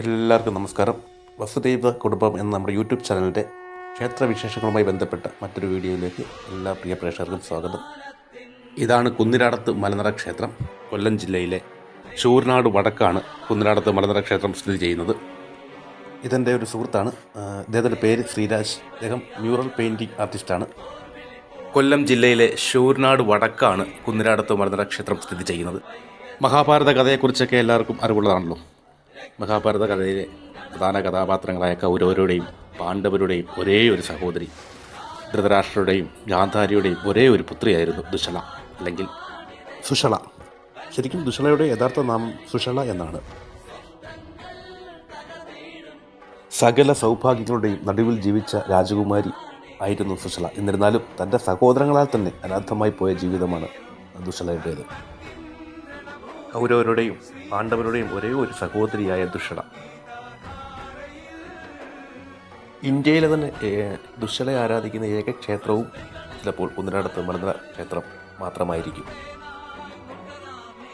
എല്ലാവർക്കും നമസ്കാരം. വസുദൈവ കുടുംബം എന്ന നമ്മുടെ യൂട്യൂബ് ചാനലിന്റെ ക്ഷേത്രവിശേഷങ്ങളുമായി ബന്ധപ്പെട്ട മറ്റൊരു വീഡിയോയിലേക്ക് എല്ലാ പ്രിയ പ്രേക്ഷകർക്കും സ്വാഗതം. ഇതാണ് കുന്നിരാടത്ത് മലനിറ ക്ഷേത്രം. കൊല്ലം ജില്ലയിലെ ശൂർനാട് വടക്കാണ് കുന്നിരാടത്ത് മലനിറ ക്ഷേത്രം സ്ഥിതി ചെയ്യുന്നത്. ഇതെന്റെ ഒരു സുഹൃത്താണ്. അദ്ദേഹത്തിന്റെ പേര് ശ്രീരാജ്. അദ്ദേഹം മ്യൂറൽ പെയിന്റിംഗ് ആർട്ടിസ്റ്റാണ്. കൊല്ലം ജില്ലയിലെ ഷൂർനാട് വടക്കാണ് കുന്നിരാടത്ത് മലനിറ ക്ഷേത്രം സ്ഥിതി ചെയ്യുന്നത്. മഹാഭാരത കഥയെക്കുറിച്ചൊക്കെ എല്ലാവർക്കും അറിവുള്ളതാണല്ലോ. മഹാഭാരത കഥയിലെ പ്രധാന കഥാപാത്രങ്ങളായ കൗരവരുടെയും പാണ്ഡവരുടെയും ഒരേ ഒരു സഹോദരി ധൃതരാഷ്ട്രരുടെയും ഗാന്ധാരിയുടെയും ഒരേ ഒരു പുത്രിയായിരുന്നു ദുഷള അല്ലെങ്കിൽ സുഷള ശരിക്കും ദുഷളയുടെ യഥാർത്ഥ നാമം സുഷള എന്നാണ്. സകല സൗഭാഗ്യങ്ങളുടെയും നടുവിൽ ജീവിച്ച രാജകുമാരി ആയിരുന്നു സുഷള എന്നിരുന്നാലും തന്റെ സഹോദരങ്ങളാൽ തന്നെ അനാഥമായി പോയ ജീവിതമാണ് ദുഷളയുടേത് കൗരവരുടെയും പാണ്ഡവരുടെയും ഒരേ ഒരു സഹോദരിയായ ദുഷള ഇന്ത്യയിലെ തന്നെ ദുഷളയെ ആരാധിക്കുന്ന ഏക ക്ഷേത്രവും ചിലപ്പോൾ കുന്നിനടത്ത് മലനിര ക്ഷേത്രം മാത്രമായിരിക്കും.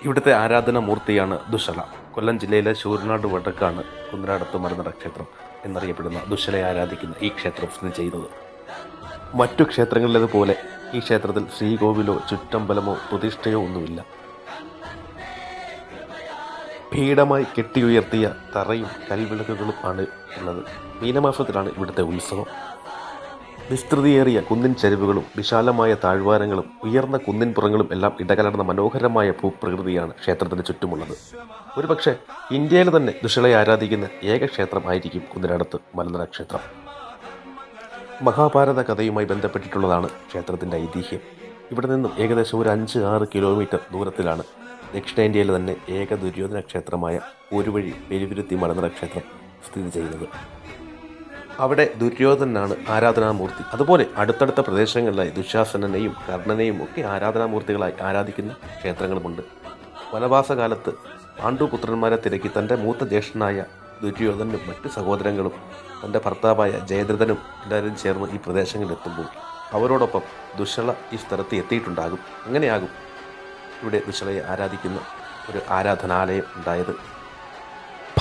ഇവിടുത്തെ ആരാധന മൂർത്തിയാണ് ദുഷള കൊല്ലം ജില്ലയിലെ ശൂരനാട് വടക്കാണ് കുന്നിനടത്ത് മലനിര ക്ഷേത്രം എന്നറിയപ്പെടുന്ന ദുഷളയെ ആരാധിക്കുന്ന ഈ ക്ഷേത്രം സ്ഥിതി ചെയ്യുന്നത്. മറ്റു ക്ഷേത്രങ്ങളിലേതുപോലെ ഈ ക്ഷേത്രത്തിൽ ശ്രീകോവിലോ ചുറ്റമ്പലമോ പ്രതിഷ്ഠയോ ഒന്നുമില്ല. പീഠമായി കെട്ടിയുയർത്തിയ തറയും കൽവിളക്കുകളും ആണ് ഉള്ളത്. മീനമാസത്തിലാണ് ഇവിടുത്തെ ഉത്സവം. വിസ്തൃതിയേറിയ കുന്നിൻ ചരിവുകളും വിശാലമായ താഴ്വാരങ്ങളും ഉയർന്ന കുന്നിൻ പുറങ്ങളും എല്ലാം ഇടകലർന്ന മനോഹരമായ ഭൂപ്രകൃതിയാണ് ക്ഷേത്രത്തിന് ചുറ്റുമുള്ളത്. ഒരുപക്ഷെ ഇന്ത്യയിൽ തന്നെ ദുഷളയെ ആരാധിക്കുന്ന ഏക ക്ഷേത്രമായിരിക്കും കുന്നിനടുത്ത് മലനിര ക്ഷേത്രം. മഹാഭാരത കഥയുമായി ബന്ധപ്പെട്ടിട്ടുള്ളതാണ് ക്ഷേത്രത്തിന്റെ ഐതിഹ്യം. ഇവിടെ നിന്നും ഏകദേശം ഒരു അഞ്ച് ആറ് കിലോമീറ്റർ ദൂരത്തിലാണ് ദക്ഷിണേന്ത്യയിലെ തന്നെ ഏക ദുര്യോധന ക്ഷേത്രമായ ഒരുവഴി പെരുവിരുത്തി മലനിറ ക്ഷേത്രം സ്ഥിതി ചെയ്യുന്നത്. അവിടെ ദുര്യോധനാണ് ആരാധനാമൂർത്തി. അതുപോലെ അടുത്തടുത്ത പ്രദേശങ്ങളിലായി ദുശാസനനെയും കർണനെയും ഒക്കെ ആരാധനാമൂർത്തികളായി ആരാധിക്കുന്ന ക്ഷേത്രങ്ങളുമുണ്ട്. വനവാസകാലത്ത് പാണ്ഡുപുത്രന്മാരെ തിരക്കി തന്റെ മൂത്ത ജ്യേഷ്ഠനായ ദുര്യോധനും മറ്റ് സഹോദരങ്ങളും തന്റെ ഭർത്താവായ ജയദ്രഥനും എല്ലാവരും ചേർന്ന് ഈ പ്രദേശങ്ങളിൽ എത്തുമ്പോൾ അവരോടൊപ്പം ദുഷള ഈ സ്ഥലത്ത് എത്തിയിട്ടുണ്ടാകും. അങ്ങനെയാകും ഇവിടെ വിശ്വയെ ആരാധിക്കുന്ന. ഒരു ആരാധനാലയം ഉണ്ടായത്.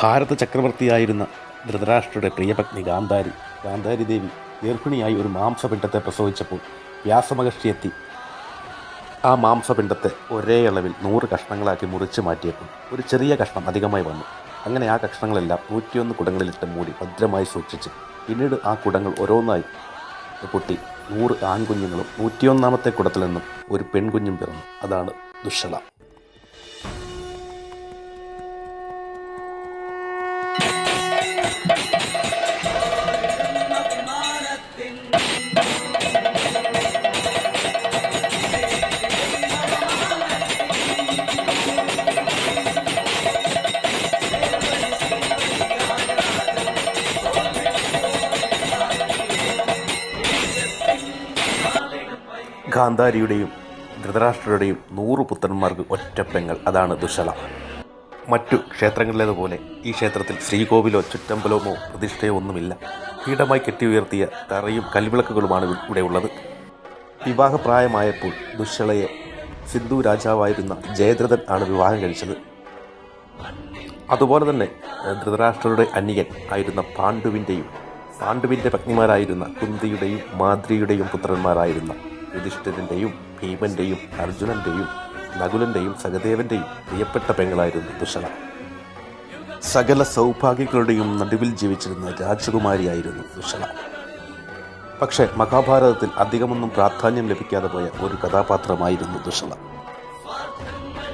ഭാരത ചക്രവർത്തിയായിരുന്ന ധൃതരാഷ്ട്രയുടെ പ്രിയപത്നി ഗാന്ധാരി ഗാന്ധാരി ദേവി ഗർഭിണിയായി ഒരു മാംസപിണ്ഡത്തെ പ്രസവിച്ചപ്പോൾ വ്യാസമഹർഷി എത്തി. ആ മാംസപിണ്ഡത്തെ ഒരേ അളവിൽ നൂറ് കഷ്ണങ്ങളാക്കി മുറിച്ച് മാറ്റിയപ്പോൾ ഒരു ചെറിയ കഷ്ണം അധികമായി വന്നു. അങ്ങനെ ആ കഷ്ണങ്ങളെല്ലാം നൂറ്റിയൊന്ന് കുടങ്ങളിലിട്ട് മൂടി ഭദ്രമായി സൂക്ഷിച്ച് പിന്നീട് ആ കുടങ്ങൾ ഓരോന്നായി പൊട്ടി. നൂറ് ആൺകുഞ്ഞുങ്ങളും നൂറ്റിയൊന്നാമത്തെ കുടത്തിൽ നിന്നും ഒരു പെൺകുഞ്ഞും പിറന്നു. അതാണ് ദുഷള ഗാന്ധാരിയുടെയും ധൃതരാഷ്ട്രരുടെയും നൂറ് പുത്രന്മാർക്ക് ഒറ്റപ്പെങ്ങൾ അതാണ് ദുശല. മറ്റു ക്ഷേത്രങ്ങളിലേതുപോലെ ഈ ക്ഷേത്രത്തിൽ ശ്രീകോവിലോ ചുറ്റമ്പലമോ പ്രതിഷ്ഠയോ ഒന്നുമില്ല. പീഠമായി കെട്ടിയുയർത്തിയ തറയും കൽവിളക്കുകളുമാണ് ഇവിടെ ഉള്ളത് വിവാഹപ്രായമായപ്പോൾ ദുശ്ശളയെ സിന്ധു രാജാവായിരുന്ന ജയദ്രഥൻ ആണ് വിവാഹം കഴിച്ചത്. അതുപോലെ തന്നെ ധൃതരാഷ്ട്രരുടെ അന്യൻ ആയിരുന്ന പാണ്ഡുവിന്റെയും പാണ്ഡുവിന്റെ പത്നിമാരായിരുന്ന കുന്തിയുടെയും മാദ്രിയുടെയും പുത്രന്മാരായിരുന്ന യുധിഷ്ഠിരന്റെയും ഭീമന്റെയും അർജുനന്റെയും നകുലന്റെയും സഹദേവന്റെയും പ്രിയപ്പെട്ട പെങ്ങളായിരുന്നു ദുഷള സകല സൗഭാഗ്യങ്ങളുടെയും നടുവിൽ ജീവിച്ചിരുന്ന രാജകുമാരിയായിരുന്നു ദുഷള പക്ഷേ മഹാഭാരതത്തിൽ അധികമൊന്നും പ്രാധാന്യം ലഭിക്കാതെ പോയ ഒരു കഥാപാത്രമായിരുന്നു ദുഷള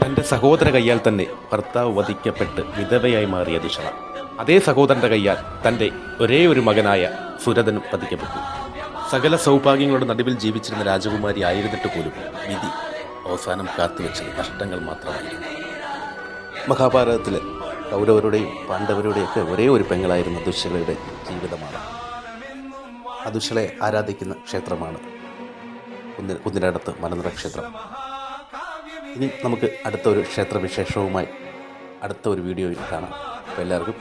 തന്റെ സഹോദര കയ്യാൽ തന്നെ ഭർത്താവ് വധിക്കപ്പെട്ട് വിധവയായി മാറിയ ദുഷള അതേ സഹോദരന്റെ കയ്യാൽ തന്റെ ഒരേ ഒരു മകനായ സുരതനും വധിക്കപ്പെട്ടു. സകല സൗഭാഗ്യങ്ങളുടെ നടുവിൽ ജീവിച്ചിരുന്ന രാജകുമാരി ആയിരുന്നിട്ട് പോലും വിധി അവസാനം കാത്തുവെച്ചത് നഷ്ടങ്ങൾ മാത്രമായിരുന്നു. മഹാഭാരതത്തിലെ കൗരവരുടെയും പാണ്ഡവരുടെയൊക്കെ ഒരേ ഒരു പെങ്ങളായിരുന്ന ദുശ്ശലയുടെ ജീവിതമാണ്. ആ ആരാധിക്കുന്ന ക്ഷേത്രമാണ് കുന്നി കുന്നിനടുത്ത് മലനിറ ക്ഷേത്രം. ഇനി നമുക്ക് അടുത്ത ഒരു ക്ഷേത്രവിശേഷവുമായി അടുത്ത ഒരു വീഡിയോയിൽ കാണാം. അപ്പോൾ എല്ലാവർക്കും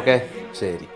ഓക്കെ. ശരി.